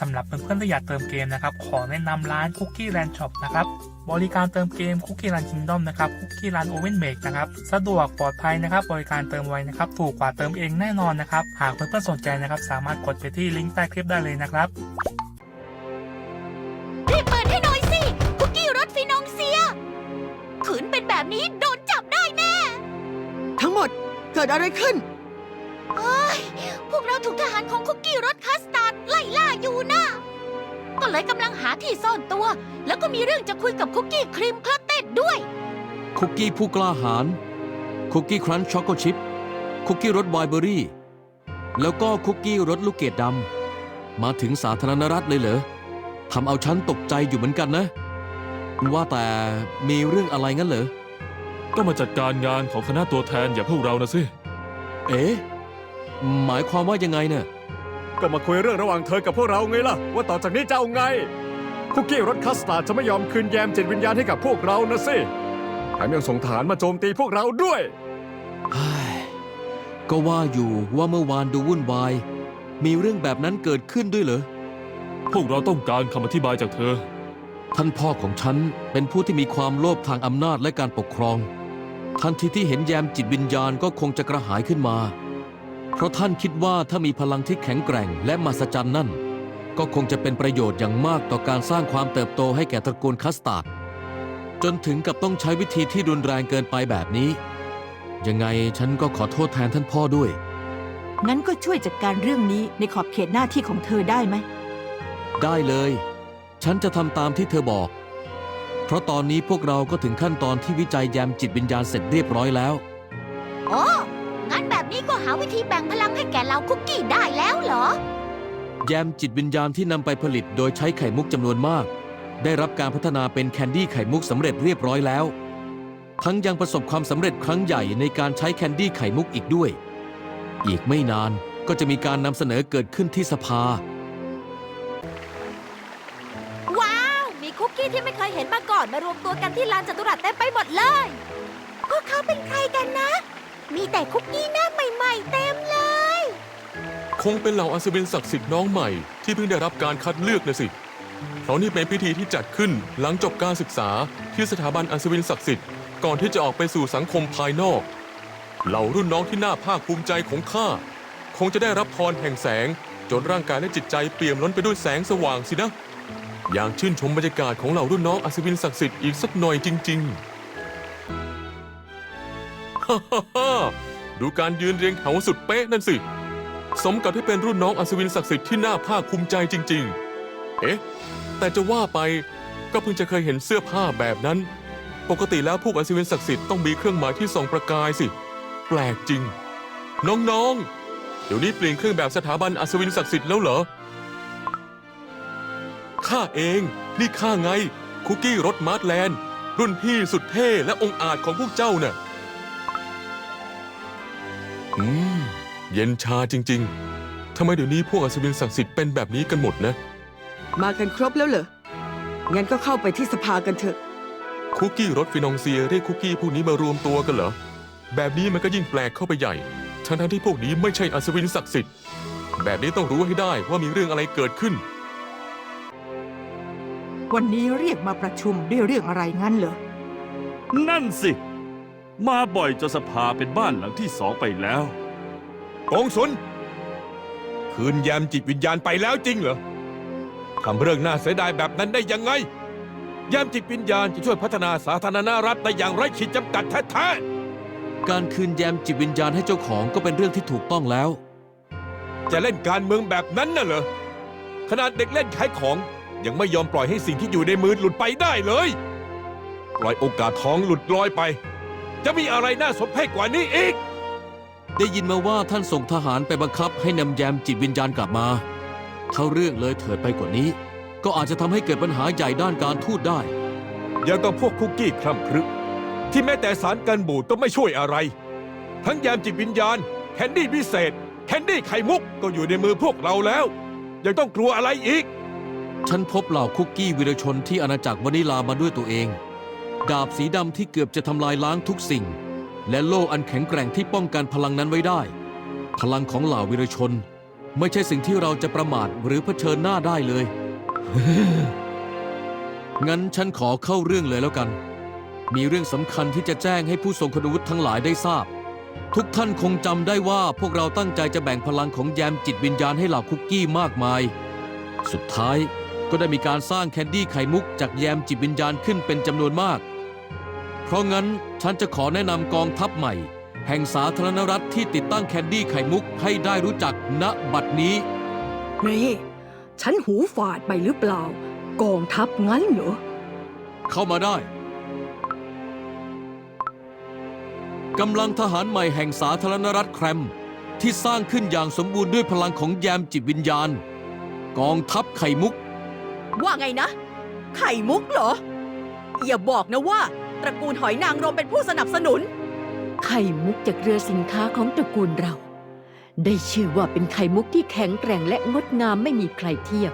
สำหรับเพื่อนๆที่อยากเติมเกมนะครับ ขอแนะนำร้าน Cookie Land Shop นะครับ บริการเติมเกม Cookie Land Kingdom นะครับ Cookie Land Oven Make นะครับ สะดวกปลอดภัยนะครับ บริการเติมไวนะครับ ถูกกว่าเติมเองแน่นอนนะครับ หากเพื่อนๆสนใจนะครับ สามารถกดไปที่ลิงก์ใต้คลิปได้เลยนะครับรีบเปิดให้หน่อยสิ คุกกี้รสฟินองเซีย ขืนเป็นแบบนี้โดนจับได้แน่ ทั้งหมดเกิดอะไรขึ้น เอ้ย พวกเราถูกทหารของคุกกี้รสคัสตาร์ด ไล่ล่าอยู่นะก็เลยกำลังหาที่ซ่อนตัว แล้วก็มีเรื่องจะคุยกับคุกกี้ครีมคลาเต็ดด้วย คุกกี้ผู้กล้าหาญคุกกี้ครันช์ช็อกโกชิพคุกกี้รสไวน์เบอรี่ แล้วก็คุกกี้รสลูกเกดดำมาถึงสาธารณรัฐเลยเหรอทำเอาฉันตกใจอยู่เหมือนกันนะ ว่าแต่มีเรื่องอะไรงั้นเหรอ ก็มาจัดการงานของคณะตัวแทนอย่างพวกเรานะสิ เอ๊ะ หมายความว่ายังไงเนี่ย ก็มาคุยเรื่องระหว่างเธอกับพวกเราไงล่ะ ว่าต่อจากนี้จะเอาไง คุกกี้รสคัสตาร์ดจะไม่ยอมคืนแยมจิตวิญญาณให้กับพวกเรานะสิแถมยังส่งฐานมาโจมตีพวกเราด้วย เฮ้ยก็ว่าอยู่ว่าเมื่อวานดูวุ่นวาย มีเรื่องแบบนั้นเกิดขึ้นด้วยเหรอ พวกเราต้องการคำอธิบายจากเธอ ท่านพ่อของฉันเป็นผู้ที่มีความโลภทางอำนาจและการปกครอง ทันทีที่เห็นแยมจิตวิญญาณก็คงจะกระหายขึ้นมา เพราะท่านคิดว่าถ้ามีพลังที่แข็งแกร่งและมหัศจรรย์นั่น ก็คงจะเป็นประโยชน์อย่างมากต่อการสร้างความเติบโตให้แก่ตระกูลคัสตาร์ดจนถึงกับต้องใช้วิธีที่รุนแรงเกินไปแบบนี้ ยังไงฉันก็ขอโทษแทนท่านพ่อด้วย งั้นก็ช่วยจัดการเรื่องนี้ในขอบเขตหน้าที่ของเธอได้ไหม ได้เลย ฉันจะทำตามที่เธอบอก เพราะตอนนี้พวกเราก็ถึงขั้นตอนที่วิจัยแยมจิตวิญญาณเสร็จเรียบร้อยแล้ว หาวิธีแบ่งพลังให้แก่เราคุกกี้ได้แล้วเหรอ แยมจิตวิญญาณที่นำไปผลิตโดยใช้ไข่มุกจำนวนมาก ได้รับการพัฒนาเป็นแคนดี้ไข่มุกสำเร็จเรียบร้อยแล้ว ทั้งยังประสบความสำเร็จครั้งใหญ่ในการใช้แคนดี้ไข่มุกอีกด้วย อีกไม่นานก็จะมีการนำเสนอเกิดขึ้นที่สภา ว้าว มีคุกกี้ที่ไม่เคยเห็นมาก่อนมารวมตัวกันที่ลานจัตุรัสเต็มไปหมดเลย พวกเขาเป็นใครกันนะ มีแต่คุกกี้หน้าใหม่ๆเต็มเลย คงเป็นเหล่าอัศวินศักดิ์สิทธิ์น้องใหม่ที่เพิ่งได้รับการคัดเลือกนะสิ เพราะนี่เป็นพิธีที่จัดขึ้นหลังจบการศึกษาที่สถาบันอัศวินศักดิ์สิทธิ์ก่อนที่จะออกไปสู่สังคมภายนอก เหล่ารุ่นน้องที่น่าภาคภูมิใจของข้าคงจะได้รับพรแห่งแสง จนร่างกายและจิตใจเปี่ยมล้นไปด้วยแสงสว่างสินะ อย่างชื่นชมบรรยากาศของเหล่ารุ่นน้องอัศวินศักดิ์สิทธิ์อีกสักหน่อยจริง ๆ ฮ่าฮ่าฮ่า ดูการยืนเรียงแถวสุดเป๊ะนั่นสิ สมกับที่เป็นรุ่นน้องอัศวินศักดิ์สิทธิ์ที่น่าภาคภูมิใจจริง ๆ เอ๊ะ แต่จะว่าไปก็เพิ่งจะเคยเห็นเสื้อผ้าแบบนั้น ปกติแล้วพวกอัศวินศักดิ์สิทธิ์ต้องมีเครื่องหมายที่ส่องประกายสิ แปลกจริง น้องๆ เดี๋ยวนี้เปลี่ยนเครื่องแบบสถาบันอัศวินศักดิ์สิทธิ์แล้วเหรอ ข้าเอง นี่ข้าไง คุกกี้รสมาร์ทแลนด์ รุ่นพี่สุดเท่และองอาจของพวกเจ้าน่ะ อืม เย็นชาจริง ๆ ทำไมเดี๋ยวนี้พวกอัศวินศักดิ์สิทธิ์เป็นแบบนี้กันหมดนะ มากันครบแล้วเหรอ งั้นก็เข้าไปที่สภากันเถอะ คุกกี้รสฟินองเซียเรียกคุกกี้พวกนี้มารวมตัวกันเหรอ แบบนี้มันก็ยิ่งแปลกเข้าไปใหญ่ ทั้งทั้งๆที่พวกนี้ไม่ใช่อัศวินศักดิ์สิทธิ์ แบบนี้ต้องรู้ให้ได้ว่ามีเรื่องอะไรเกิดขึ้น วันนี้เรียกมาประชุมด้วยเรื่องอะไรงั้นเหรอ นั่นสิ มาบ่อยจนสภาเป็นบ้านหลังที่สองไปแล้ว กงสุน คืนแยมจิตวิญญาณไปแล้วจริงเหรอทำเรื่องน่าเสียดายแบบนั้นได้ยังไง แยมจิตวิญญาณจะช่วยพัฒนาสาธารณรัฐได้อย่างไร้ขีดจำกัดแท้การคืนแยมจิตวิญญาณให้เจ้าของก็เป็นเรื่องที่ถูกต้องแล้ว ๆ จะเล่นการเมืองแบบนั้นน่ะเหรอ ขนาดเด็กเล่นขายของ ยังไม่ยอมปล่อยให้สิ่งที่อยู่ในมือหลุดไปได้เลย ปล่อยโอกาสทองหลุดลอยไป จะมีอะไรน่าสมเพชกว่านี้อีก ได้ยินมาว่าท่านส่งทหารไปบังคับให้นำแยมจิตวิญญาณกลับมาถ้าเรื่องเลยเถิดไปกว่านี้ ก็อาจจะทำให้เกิดปัญหาใหญ่ด้านการทูตได้ อย่างกับพวกคุกกี้คล่ำครึที่แม้แต่สารกันบูดก็ไม่ช่วยอะไร ทั้งยามจิตวิญญาณแคนดี้พิเศษ แคนดี้ไข่มุกก็อยู่ในมือพวกเราแล้ว ยังต้องกลัวอะไรอีก ฉันพบเหล่าคุกกี้วิรชนที่อาณาจักรวานิลามาด้วยตัวเอง ดาบสีดำที่เกือบจะทำลายล้างทุกสิ่ง และโล่อันแข็งแกร่งที่ป้องกันพลังนั้นไว้ได้ พลังของเหล่าวิรชน ไม่ใช่สิ่งที่เราจะประมาทหรือเผชิญหน้าได้เลย งั้นฉันขอเข้าเรื่องเลยแล้วกัน มีเรื่องสำคัญที่จะแจ้งให้ผู้ทรงคุณวุฒิทั้งหลายได้ทราบ ทุกท่านคงจำได้ว่าพวกเราตั้งใจจะแบ่งพลังของแยมจิตวิญญาณให้เหล่าคุกกี้มากมาย สุดท้ายก็ได้มีการสร้างแคนดี้ไข่มุกจากแยมจิตวิญญาณขึ้นเป็นจำนวนมาก เพราะงั้นฉันจะขอแนะนำกองทัพใหม่ แห่งสาธารณรัฐที่ติดตั้งแคนดี้ไข่มุกให้ได้รู้จักณบัดนี้ นี่ ฉันหูฝาดไปหรือเปล่า กองทัพงั้นเหรอ เข้ามาได้กำลังทหารใหม่แห่งสาธารณรัฐแครม ที่สร้างขึ้นอย่างสมบูรณ์ด้วยพลังของแยมจิตวิญญาณ กองทัพไข่มุก ว่าไงนะ ไข่มุกเหรอ อย่าบอกนะว่า ตระกูลหอยนางรมเป็นผู้สนับสนุน ไข่มุกจากเรือสินค้าของตระกูลเรา ได้ชื่อว่าเป็นไข่มุกที่แข็งแกร่งและงดงามไม่มีใครเทียบ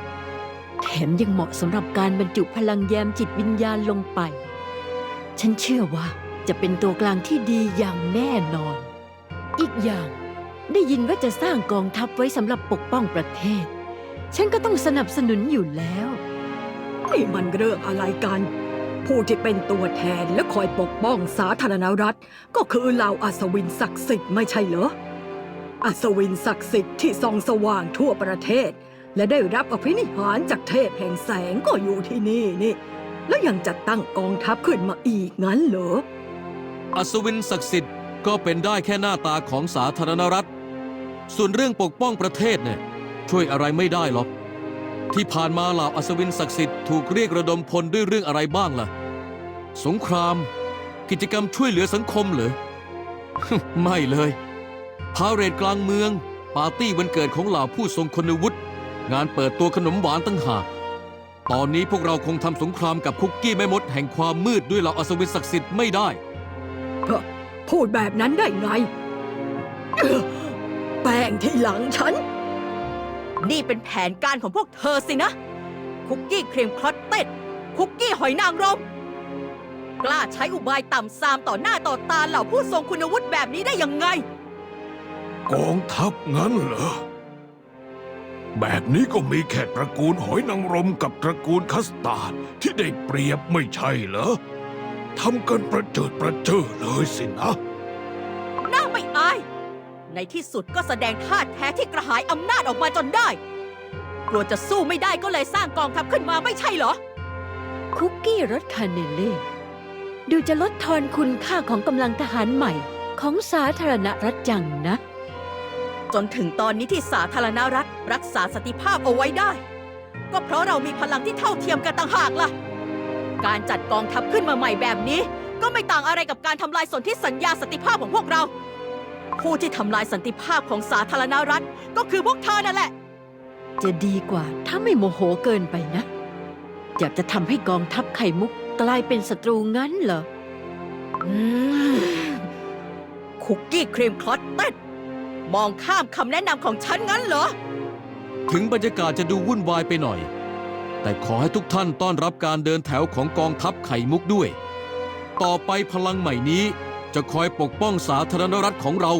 แถมยังเหมาะสำหรับการบรรจุพลังแยมจิตวิญญาณลงไป ฉันเชื่อว่าจะเป็นตัวกลางที่ดีอย่างแน่นอน อีกอย่าง ได้ยินว่าจะสร้างกองทัพไว้สำหรับปกป้องประเทศ ฉันก็ต้องสนับสนุนอยู่แล้ว นี่มันเรื่องอะไรกัน ผู้ที่เป็นตัวแทนและคอยปกป้องสาธารณรัฐ ก็คือเหล่าอัศวินศักดิ์สิทธิ์ไม่ใช่เหรอ อัศวินศักดิ์สิทธิ์ที่ส่องสว่างทั่วประเทศ และได้รับอภินิหารจากเทพแห่งแสงก็อยู่ที่นี่นี่ แล้วยังจะตั้งกองทัพขึ้นมาอีกงั้นเหรอ อัศวินศักดิ์สิทธิ์ก็เป็นได้แค่หน้าตาของสาธารณรัฐ ส่วนเรื่องปกป้องประเทศเนี่ยช่วยอะไรไม่ได้หรอก ที่ผ่านมาเหล่าอัศวินศักดิ์สิทธิ์ถูกเรียกระดมพลด้วยเรื่องอะไรบ้างล่ะ สงคราม กิจกรรมช่วยเหลือสังคมเหรอ ไม่เลย พาเรดกลางเมือง ปาร์ตี้วันเกิดของเหล่าผู้ทรงคุณวุฒิงานเปิดตัวขนมหวานตั้งหากตอนนี้พวกเราคงทำสงครามกับคุกกี้แม่มดแห่งความมืดด้วยเหล่าอัศวินศักดิ์สิทธิ์ไม่ได้ พูดแบบนั้นได้ไง แป้งที่หลังฉัน นี่เป็นแผนการของพวกเธอสินะ คุกกี้ครีมคลอตเต็ด คุกกี้หอยนางรม กล้าใช้อุบายต่ำซามต่อหน้าต่อตาเหล่าผู้ทรงคุณวุฒิแบบนี้ได้ยังไง กองทัพงั้นเหรอ แบบนี้ก็มีแค่ตระกูลหอยนางรมกับตระกูลคัสตาร์ดที่ได้เปรียบไม่ใช่เหรอทำกันประเจิดประเจิอเลยสินะ ในที่สุดก็แสดงท่าแท้ที่กระหายอำนาจออกมาจนได้ กลัวจะสู้ไม่ได้ก็เลยสร้างกองทัพขึ้นมาไม่ใช่เหรอ คุกกี้รสคาเนเล่ดูจะลดทอนคุณค่าของกำลังทหารใหม่ของสาธารณรัฐจังนะ จนถึงตอนนี้ที่สาธารณรัฐรักษาสติภาพเอาไว้ได้ ก็เพราะเรามีพลังที่เท่าเทียมกันต่างหากล่ะ การจัดกองทัพขึ้นมาใหม่แบบนี้ ก็ไม่ต่างอะไรกับการทำลายสนธิสัญญาสติภาพของพวกเรา ผู้ที่ทำลายสันติภาพของสาธารณรัฐ ก็คือพวกเธอนั่นแหละ จะดีกว่าถ้าไม่โมโหเกินไปนะ อยากจะทำให้กองทัพไข่มุกกลายเป็นศัตรูงั้นเหรออืมคุกกี้ครีมคลอตเต็ดมองข้ามคำแนะนำของฉันงั้นเหรอ ถึงบรรยากาศจะดูวุ่นวายไปหน่อย แต่ขอให้ทุกท่านต้อนรับการเดินแถวของกองทัพไข่มุกด้วย ต่อไปพลังใหม่นี้ จะคอยปกป้องสาธารณรัฐของเรา